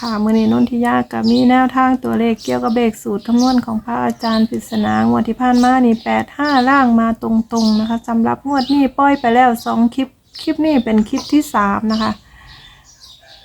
ค่ะมือนี้นนทิยากับมีแนวทางตัวเลขเกี่ยวกับเบรกสูตรคำนวณของพระอาจารย์ปริศนางวดที่ผ่านมานี่แปดห้าล่างมาตรงๆนะคะสำหรับงวดนี้ปล่อยไปแล้วสองคลิป คลิปนี้เป็นคลิปที่สามนะคะ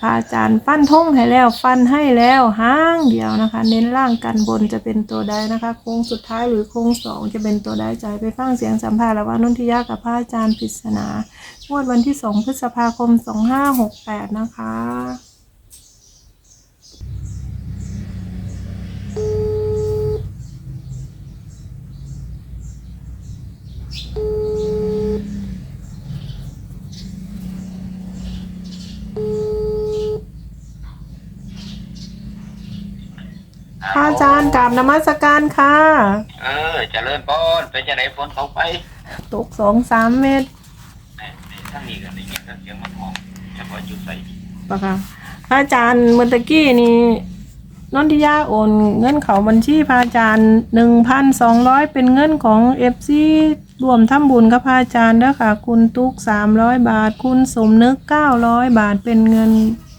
พระอาจารย์ฟันทงให้แล้วฟันให้แล้วห้างเดียวนะคะ เน้นล่างกันบนจะเป็นตัวใดนะคะ โค้งสุดท้ายหรือโค้งสองจะเป็นตัวใดใจไปฟังเสียงสัมภาษณ์ระหว่างนนทิยากับพระอาจารย์ปริศนางวดวันที่สองพฤษภาคมสองห้าหกแปดนะคะ พระอาจารย์กราบนมัสการค่ะ เออเจริญพรไปจะได้ฝนเขาไปตกสองสามเมตรแหม่ทั้งนี้กันอย่างเงี้ยเสียงมันหอมเฉพาะอยู่ใส่ปะคะพระอาจารย์เมื่อตะกี้นี่นนทิยาโอนเงินเขาบัญชีพระอาจารย์หนึ่งพันสองร้อยเป็นเงินของเอฟซีรวมทำบุญกับพระอาจารย์เด้อค่ะ คุณตุ๊กสามร้อยบาท คุณสมนึกเก้าร้อยบาทเป็นเงิน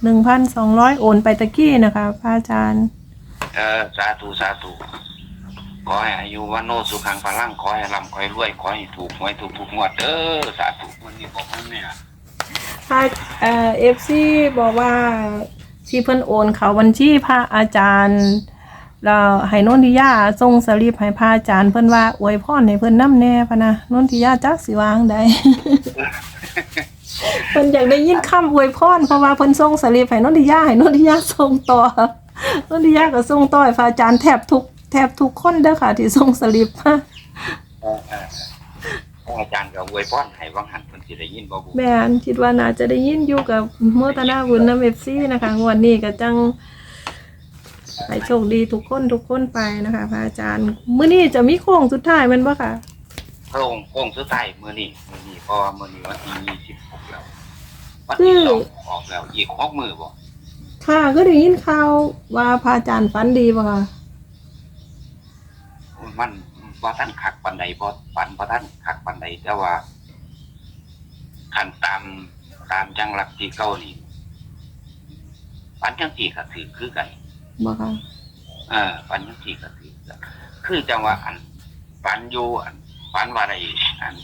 หนึ่งพันสองร้อยโอนไปตะกี้นะคะพระอาจารย์ เออสาธุสาธุขอให้อายุวันโนสุขังพลังขอให้ร่ำขอให้รวยขอให้ถูกหวยถูกถูกงวดเด้อสาธุมันนี่บอกมันเนี่ยพระเอ่อฟซีบอกว่าที่เพิ่นโอนเขาบัญชีพระอาจารย์เราให้นนทิยาส่งสลิปให้พระอาจารย์เพิ่นว่าอวยพรให้เพิ่นนำแน่พะนะนนทิยาจักสิวางใด เพิ่นอยากได้ยินคำอวยพรเพราะว่าเพิ่นส่งสลิปให้นนทิยาให้นนทิยาส่งต่อ นนทิยาก็ส่งต่อให้พระอาจารย์แทบทุกแทบทุกคนเด้อค่ะ ที่ส่งสลิปมาเออเออเอออาจารย์ก็อวยพรให้วังหันเพิ่นสิได้ยินบ่บุแม่นคิดว่าน่าจะได้ยินอยู่กับโมตนาบุญนำ FC นะคะงวดนี้ก็จังให้โชคดีทุกคนทุกคนไปนะคะ พระอาจารย์มื้อนี้จะมีโค้งสุดท้ายแมันบ่ค่ะ พระองค์โค้งสุดท้ายมื้อนี้มื้อนี้เพราะว่ามื้อนี้วันที่26แล้ววันที่สองออกแล้วอีกหกมื้อบ่ ค่ะก็ได้ยินข่าวว่าพระอาจารย์ฝันดีบ่ค่ะมันบ่ทันคักปานใดบ่ฝันบ่ทันคักปานใดแต่ว่าคันตามตามจังหลักที่เก่านี่ฝันจังสี่ก็ถือคือกันบ่ค่ะเออฝันจังสี่ก็ถือกันคือจังว่าอันฝันอยู่อันฝันว่าได้อัน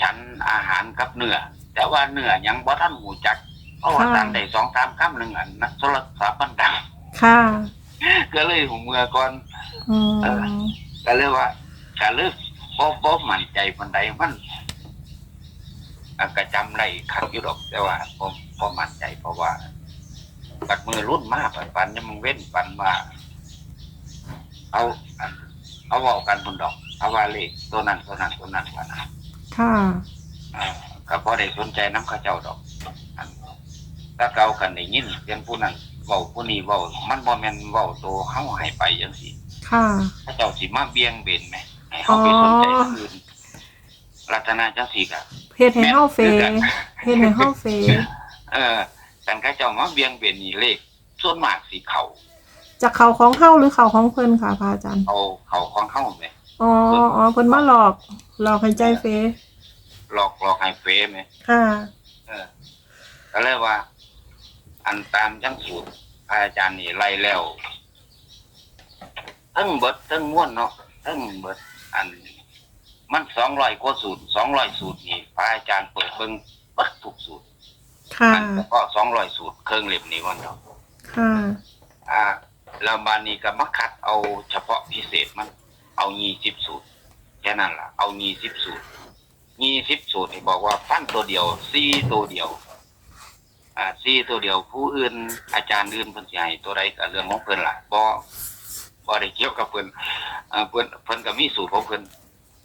ฉันอาหารกับเนื้อแต่ว่าเนื้อยังบ่ทันหูจัก เพราะว่าค่ะตามได้สองสามคำหนึ่งอันนักโทรศัพท์มันดัง ค่ะก็เลยหูเมื่อก่อนอืมก็เลยว่าก็เลยบ่บ่มั่นใจปานใดมันอะก็จำได้คักอยู่ดอกแต่ว่าบ่บ่มั่นใจเพราะว่าปัดมือรุ่นมากปันยังมึงเว้นปันว่าเอาอันเอาเว้ากันบนดอก เอาว่าเลขตัวนั้นตัวนั้นตัวนั้นว่านะ ค่ะ อ่าก็บ่ได้สนใจน้ำเข้าเจ้าดอกอัน ถ้าเก่ากันได้ยินเสียงผู้นั้นเว้าผู้นี้เว้ามันบ่แม่นเว้าตัวเฮาให้ไปจังซี่ค่ะเขาเจ้าสิมาเบี่ยงเบนไหมให้เขาไปสนใจคนอื่นลักษณะจังสี่กะเฮ็ดให้เฮาเฟแม่นคือกัน เฮ็ดให้เฮาเฟเออแต่เขาเจ้ามาเบี่ยงเบนนี่เลขส่วนมากสิเขาจากเขาของเฮาหรือเขาของเพิ่นค่ะพระอาจารย์ เอาเขาของเข้าไหมอ๋ออ๋อเพิ่นมาหลอก หลอกให้ใจเฟหลอกหลอกให้เฟไหมค่ะ เออก็เลยว่า อันตามจังสูตรพระอาจารย์นี่ไล่แล้วทั้งเบิดทั้งม้วนเนาะทั้งเบิดอัน มันสองร้อยกว่าสูตรสองร้อยสูตรนี่พระอาจารย์เปิดเบิ่งเบิดทุกสูตรค่ะมันเฉพาะสองร้อยสูตรเครื่องเล็บนี่วันเดียวค่ะ อ่าแล้วบานนี้ก็มาคัดเอาเฉพาะพิเศษมัน เอายี่สิบสูตรแค่นั้นล่ะ เอายี่สิบสูตรยี่สิบสูตรที่บอกว่าฟันตัวเดียวซี่ตัวเดียว อ่าซี่ตัวเดียวผู้อื่น อาจารย์อื่นเพิ่นสิให้ตัวใดก็เรื่องของเพิ่นล่ะบ่บ่ได้เกี่ยวกับเพิ่นอ่าเพิ่นเพิ่นก็มีสูตรของเพิ่น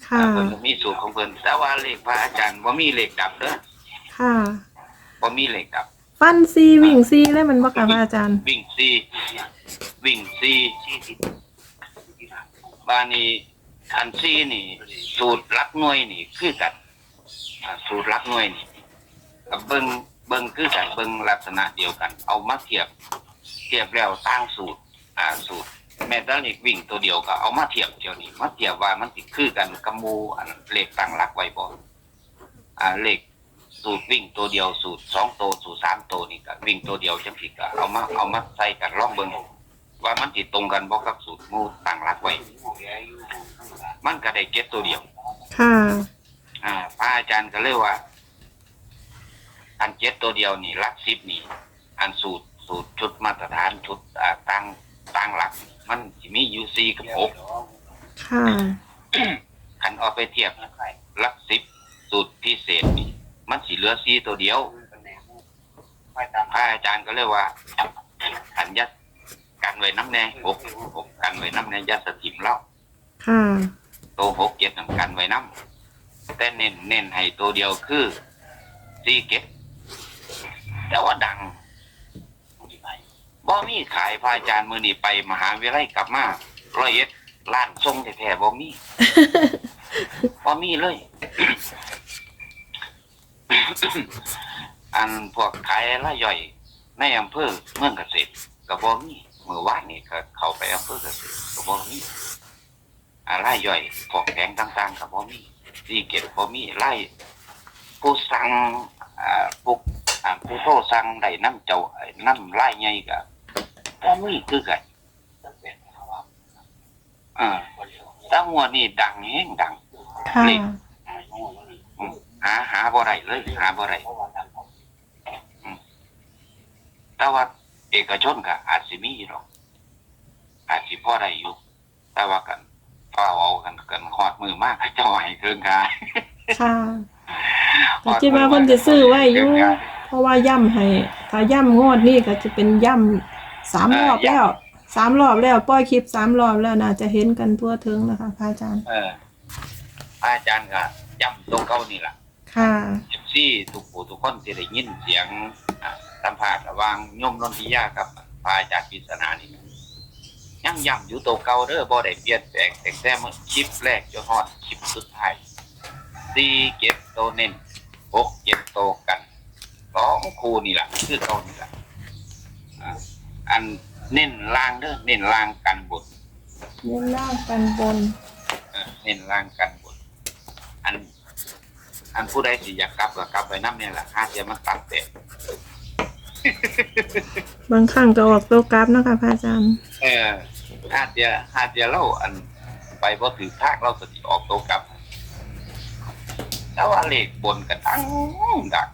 ค่ะอ่าเพิ่นก็มีสูตรของเพิ่นแต่ว่าเลขพระอาจารย์บ่มีเลขดับเด้อค่ะ บ่มีเลขดับ ฟันซีวิ่งซีเลยแมันบ่ค่ะพระอาจารย์ วิ่งซีวิ่งซีบานี้อันซีนี่ สูตรลักหน่วยนี่ คือกันอ่าสูตรลักหน่วยนี่กับเบิง เบิงคือกันเบิงลักษณะเดียวกัน เอามาเทียบเทียบแล้วตั้งสูตรอ่าสูตร แม้แต่เลขวิ่งตัวเดียวก็เอามาเทียบเดียวนี้มาเทียบว่ามันติคือกันกับหมูอันเลขตั้งหลักไว้บ่อ่าเลขสูตรวิ่งตัวเดียวสูตรสองตัวสูตรสามตัวนี่ก็วิ่งตัวเดียวจังสิก็เอามาเอามาใส่กันลองเบิ่งว่ามันติดตรงกันบ่กับสูตรหมูต่างหลักไว้ มันก็ได้เก็ตตัวเดียว ค่ะ อ่าพระอาจารย์ก็เลยว่าอันเจ็ด ตัวเดียวนี่หลักสิบนี่อันสูตรสูตรชุดมาตรฐานชุดอ่าตั้งตั้งหลัก มันสิมีอยู่สี่กับหก ค่ะคันเอาไปเทียบหลักสิบสูตรพิเศษนี่มันสิเหลือสี่ตัวเดียวพระอาจารย์ก็เลยว่าอันยัดกันไว้น้ำแน่หกหกกันไว้น้ำแน่ยัดสถิมเล่าค่ะตัวหกเจ็ดนำกันไว้น้ำแต่เน้นเน้นให้ตัวเดียวคือสี่เก็ด แต่ว่าดังบ่มีขายพระอาจารย์มือนี่ไปมหาวิทยาลัยกลับมาร้อยเอ็ดล้านทรงแท้ๆบ่มีบ่มีเลย อันพวกขายรายย่อย ในอำเภอเมืองเกษตรก็บ่มีเมื่อวานนี่ก็เข้าไปอำเภอเกษตรก็บ่มีอะไรายย่อยพวกแผงต่างๆก็บ่มีที่เก็บบ่มีไล่ผู้สั่งอ่าผู้อ่าผู้โทรสั่งได้น้ำเจ้าไอ้น้ำลายใหญ่ก็บ่มีคือกันอ่าแตั้งวดนี่ดังแฮงดังค่ะอืมหาหาบ่ได้เลย หาบ่ได้อืมแต่ว่าเอกชนก็อาจสิมีหรอกอาจสิพอได้อยู่ แต่ว่ากันเฝ้าเอากันกันฮอดมือมากเจ้าให้เครื่องกายค่ะแต่คิดว่าเพิ่นจะซื้อไว้อยู่ เพราะว่าย่ำให้ถ้าย่ำงวดนี่ก็จะเป็นย่ำสามรอบแล้วสามรอบแล้วปล่อยคลิปสามรอบแล้วน่าจะเห็นกันทั่วถึงนะคะพระอาจารย์ เออพระอาจารย์ก็ย้ำตรงเก่านี่ล่ะค่ะเอฟซีทุกผู้ทุกคนที่ได้ยินเสียงอ่าสัมภาษณ์ระหว่างโยมนนทิยากับพระอาจารย์ปริศนานี่ยังย้ำอยู่ตัวเก่าเด้อบ่ได้เปลี่ยนแปลงแต่แต่เมื่อคลิปแรกจนฮอดคลิปสุดท้ายสี่เก็บโตวเน้นหกเก็บโตวกัน สองคู่นี่ล่ะคือเก่านี่ล่ะอ่าอันเน้นล่างเด้อเน้นล่างกันบนเน้นล่างกันบนเออเน้นล่างกันบนอัน อันผู้ใดสิอยากกลับก็กลับไปน้ำเนี่ยแหละห้าเสียมันตัดเตะบางครั้งก็ออกตัวกราฟนะคะพระอาจารย์เออห้าเดียห้าเดียเราอันไปพอถือทากเราสติออกตัวกลับแต่ว่าเลขบนกันดังดัง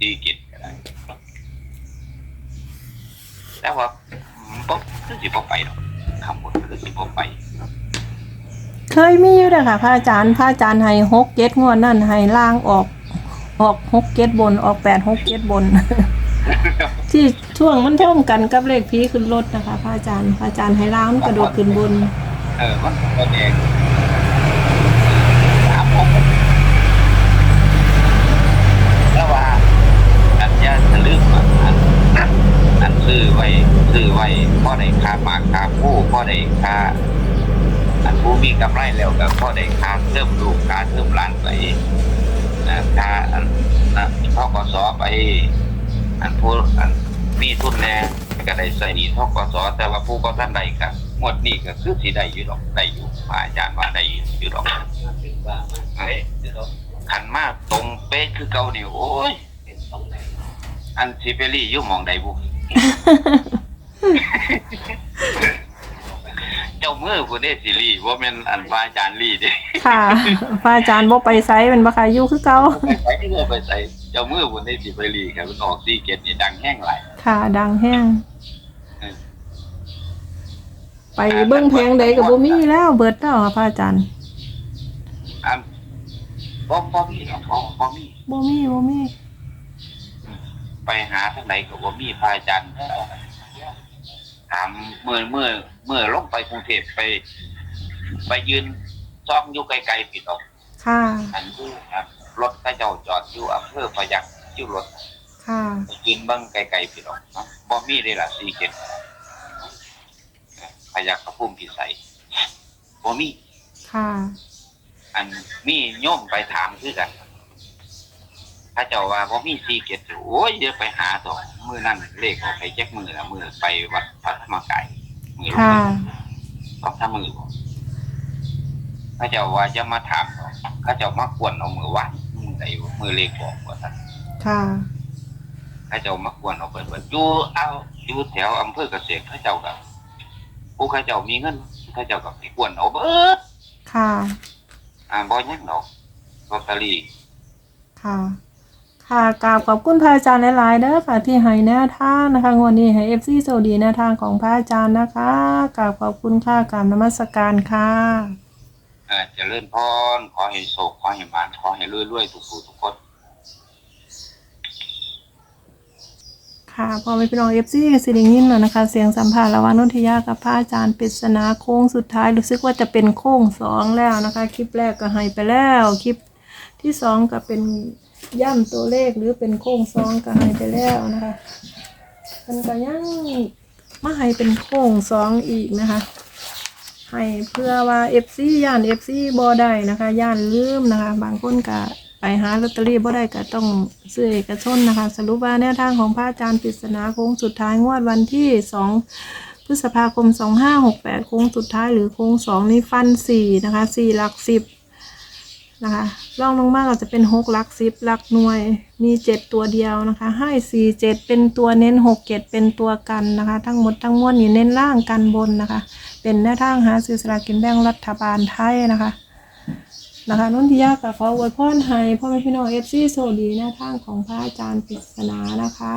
ดีกิจก็ได้แต่ว่าป๊บคือสิบ่ไปหรอกคำบนคือสิบ่ไปเคยมีอยู่เลยค่ะพระอาจารย์พระอาจารย์ให้หกเจ็ดงวดนั่นให้ล่างออก ออกหกเจ็ดบนออกแปดหกเจ็ดบน ที่ช่วงมันท่วมกันกับเลขพีขึ้นรถนะคะพระอาจารย์พระอาจารย์ให้ล่างมันกระโดดขึ้นบน เออมันก็แดงสามองแล้วว่า อันยาทะลึกอะอันอันซื้อไว้ซื้อไว้พ่อได้ค่าห มากค่าผู้พ่อได้ค่าอันผู้มีกำไรแล้วก็พ่อได้ค่าเพิ่มลูกค่าเพิ่มล้านไปอ่าค่าอันนะพ่อกสอไป อันผู้อันมีทุนแน่ก็ได้ใส่หนีท่อกสแต่ว่าผู้ก็ท่านใดก็งวดนี้ก็คือสิได้อยู่ดอกได้อยู่อาจารย์ว่าได้อยู่ดอกไอ้ขันมากตรงเป๊ะคือเก่านี่โอ้ยอันสิเปรี่ยู่มองใดบุ เจ้ามือผู้ได้สิรีว่าแม่นอันพระอาจารย์รีเด้ค่ะพระอาจารย์บ่ไปไซเป็นบ่ค่ะอยู่คือเก่าไปใส่เงินไปใส่เจ้ามือผู้ได้สิไปรีครับมันออกซีเกตนี่ดังแห้งหลายค่ะ ดังแห้งเออไปเบิ้งแพงใดก็บ่มีแล้วเบิดแล้วค่ะพระอาจารย์อันบ่บ่มีหรอกบ่บ่มี บ่มีบ่มี ไปหาทางไหนก็บ่มีพระอาจารย์ ถามเมื่อเมื่อเมื่อลงไปกรุงเทพไป ไปยืนซ่อมอยู่ไกลๆปิดออกค่ะ อันอยู่ครับรถก็เจ้าจอดอยู่อำเภอพยัคฆ์อยู่รถค่ะ ไปยืนเบิ่งไกลๆปิดออกเนาะบ่มีเลยล่ะซีเกตพยัคฆ์กับพุ่มพิสัยบ่มี ค่ะ อันมีโยมไปถามคือกัน ถ้าเจ้าว่าบ่มีซีเกตโอ้ยเดี๋ยวไปหาต่อมือนั่นเลขออกไปแจ็คมือละมือไปวัดพระธรรมกายมือลงค่ะไปสองสามมือบ่ถ้าเจ้าว่าจะมาถามต่อถ้าเจ้ามากวนเอามือวัดมือไอ้มือเลขบอกว่าท่านค่ะข้าเจ้ามากวนเอาไปเบิดอยู่เอาอยู่แถวอำเภอเกษตรข้าเจ้ากับผู้ข้าเจ้ามีเงินข้าเจ้ากับไปกวนเอาเบิดค่ะ อ่าบ่ยังดอกลอตเตอรี่ค่ะ ค่ะกราบขอบคุณพระอาจารย์หลายๆเด้อค่ะที่ให้แนวทางนะคะงวดนี้ให้เอฟซีโซดีแนวทางของพระอาจารย์นะคะกราบขอบคุณค่ะกราบนมัสการค่ะเอ่อเจริญพรขอให้โศกขอให้หมานขอให้รวยๆทุกผู้ทุกคน ค่ะพอไปพี่น้องเอฟซีสิริยินแล้วนะคะ เสียงสัมภาษณ์ระหว่างนนทิยากับพระอาจารย์ปริศนาโค้งสุดท้ายรู้สึกว่าจะเป็นโค้งสองแล้วนะคะ คลิปแรกก็ให้ไปแล้วคลิปที่สองก็เป็น ย่ำตัวเลขหรือเป็นโค้งสองก็ให้ไปแล้วนะคะมันก็ยังมาให้เป็นโค้งสองอีกนะคะ ให้เพื่อว่าเอฟซีย่านเอฟซีบ่ได้นะคะ ย่านลืมนะคะ บางคนก็ไปหาลอตเตอรี่บ่ได้ก็ต้องซื้อเอกชนนะคะ สรุปว่าแนวทางของพระอาจารย์ปริศนาโค้งสุดท้ายงวดวันที่สองพฤษภาคมสองห้าหกแปดโค้งสุดท้ายหรือโค้งสองนี่ฟันสี่นะคะสี่หลักสิบ นะคะล่องลงมากก็จะเป็นหกลักสิบลักหน่วยมีเจ็ดตัวเดียวนะคะให้สี่เจ็ดเป็นตัวเน้นหกเจ็ดเป็นตัวกันนะคะ ทั้งหมดทั้งมวลนี่เน้นล่างกันบนนะคะ เป็นแนวทางหาซื้อสลากกินแบ่งรัฐบาลไทยนะคะนะคะนุ่นทิยากับขออวยพรให้พ่อแม่พี่น้องเอฟซีโซดีแนวทางของพระอาจารย์ปริศนานะคะ